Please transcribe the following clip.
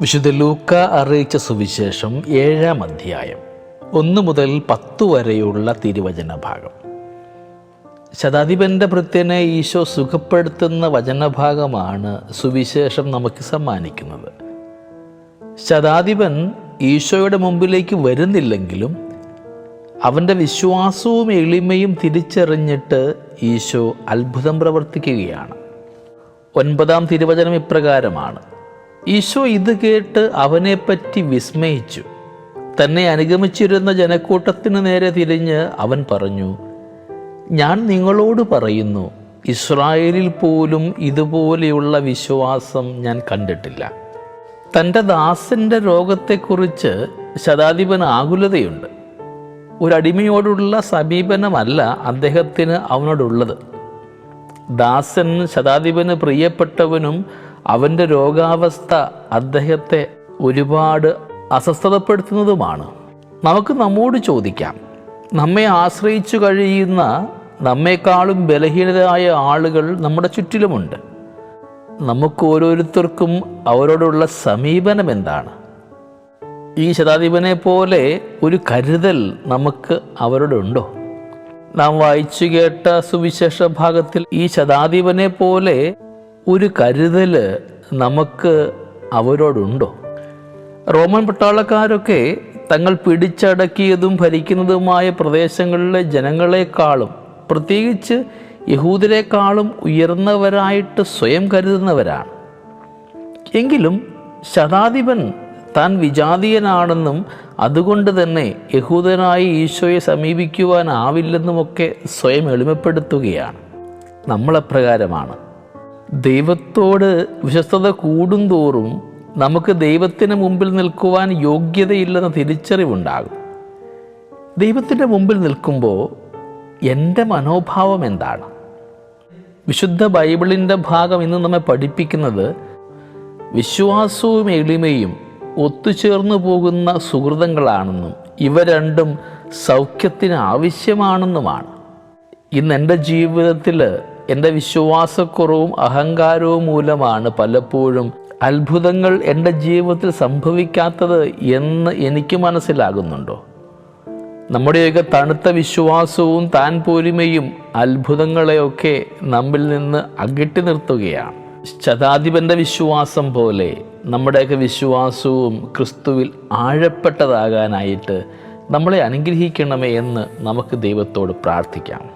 വിശുദ്ധ ലൂക്ക അറിയിച്ച സുവിശേഷം ഏഴാം അധ്യായം. ഒന്ന് മുതൽ പത്ത് വരെയുള്ള തിരുവചന ഭാഗം. ശതാധിപന്റെ ഭൃത്യനെ ഈശോ സുഖപ്പെടുത്തുന്ന വചനഭാഗമാണ് സുവിശേഷം നമുക്ക് സമ്മാനിക്കുന്നത്. ശതാധിപൻ ഈശോയുടെ മുമ്പിലേക്ക് വരുന്നില്ലെങ്കിലും അവന്റെ വിശ്വാസവും എളിമയും തിരിച്ചറിഞ്ഞിട്ട് ഈശോ അത്ഭുതം പ്രവർത്തിക്കുകയാണ്. ഒൻപതാം തിരുവചനം ഇപ്രകാരമാണ്. ഈശോ ഇത് കേട്ട് അവനെപ്പറ്റി വിസ്മയിച്ചു. തന്നെ അനുഗമിച്ചിരുന്ന ജനക്കൂട്ടത്തിന് നേരെ തിരിഞ്ഞ് അവൻ പറഞ്ഞു ഞാൻ നിങ്ങളോട് പറയുന്നു ഇസ്രായേലിൽ പോലും ഇതുപോലെയുള്ള വിശ്വാസം ഞാൻ കണ്ടിട്ടില്ല. തന്റെ ദാസന്റെ രോഗത്തെക്കുറിച്ച് ശതാധിപൻ ആകുലതയുണ്ട്. ഒരടിമയോടുള്ള സമീപനമല്ല അദ്ദേഹത്തിന് അവനോടുള്ളത്. ദാസൻ ശതാധിപന് പ്രിയപ്പെട്ടവനും അവന്റെ രോഗാവസ്ഥ അദ്ദേഹത്തെ ഒരുപാട് അസ്വസ്ഥതപ്പെടുത്തുന്നതുമാണ്. നമുക്ക് നമ്മോട് ചോദിക്കാം നമ്മെ ആശ്രയിച്ചു കഴിയുന്ന നമ്മേക്കാളും ബലഹീനരായ ആളുകൾ നമ്മുടെ ചുറ്റിലുമുണ്ട്. നമുക്ക് ഓരോരുത്തർക്കും അവരോടുള്ള സമീപനം എന്താണ്? ഈ ശതാധിപനെ പോലെ ഒരു കരുതൽ നമുക്ക് അവരോടുണ്ടോ നാം വായിച്ചു കേട്ട സുവിശേഷ ഭാഗത്തിൽ ഈ ശതാധിപനെ പോലെ ഒരു കരുതൽ നമുക്ക് അവരോടുണ്ടോ? റോമൻ പട്ടാളക്കാരൊക്കെ തങ്ങൾ പിടിച്ചടക്കിയതും ഭരിക്കുന്നതുമായ പ്രദേശങ്ങളിലെ ജനങ്ങളെക്കാളും പ്രത്യേകിച്ച് യഹൂദരെക്കാളും ഉയർന്നവരായിട്ട് സ്വയം കരുതുന്നവരാണ്. എങ്കിലും ശതാധിപൻ താൻ വിജാതീയനാണെന്നും അതുകൊണ്ട് തന്നെ യഹൂദനായി ഈശോയെ സമീപിക്കുവാനാവില്ലെന്നുമൊക്കെ സ്വയം എളിമപ്പെടുത്തുകയാണ്. നമ്മളെപ്രകാരമാണ്. ദൈവത്തോട് വിശ്വസ്തത കൂടുന്തോറും നമുക്ക് ദൈവത്തിന് മുമ്പിൽ നിൽക്കുവാൻ യോഗ്യതയില്ലെന്ന തിരിച്ചറിവുണ്ടാകും. ദൈവത്തിന്റെ മുമ്പിൽ നിൽക്കുമ്പോൾ എന്റെ മനോഭാവം എന്താണ്? വിശുദ്ധ ബൈബിളിന്റെ ഭാഗം ഇന്ന് നമ്മെ പഠിപ്പിക്കുന്നത് വിശ്വാസവും എളിമയും ഒത്തുചേർന്നു പോകുന്ന സുഹൃതങ്ങളാണെന്നും ഇവ രണ്ടും സൗഖ്യത്തിന് ആവശ്യമാണെന്നുമാണ്. ഇന്ന് എന്റെ ജീവിതത്തിൽ എന്റെ വിശ്വാസക്കുറവും അഹങ്കാരവും മൂലമാണ് പലപ്പോഴും അത്ഭുതങ്ങൾ എന്റെ ജീവിതത്തിൽ സംഭവിക്കാത്തത് എന്ന് എനിക്ക് മനസ്സിലാകുന്നുണ്ടോ? നമ്മുടെയൊക്കെ തണുത്ത വിശ്വാസവും താൻ പോരിമയും അത്ഭുതങ്ങളെയൊക്കെ നമ്മിൽ നിന്ന് അകറ്റി നിർത്തുകയാണ്. ശതാധിപന്റെ വിശ്വാസം പോലെ നമ്മുടെയൊക്കെ വിശ്വാസവും ക്രിസ്തുവിൽ ആഴപ്പെട്ടതാകാനായിട്ട് നമ്മളെ അനുഗ്രഹിക്കണമേ എന്ന് നമുക്ക് ദൈവത്തോട് പ്രാർത്ഥിക്കാം.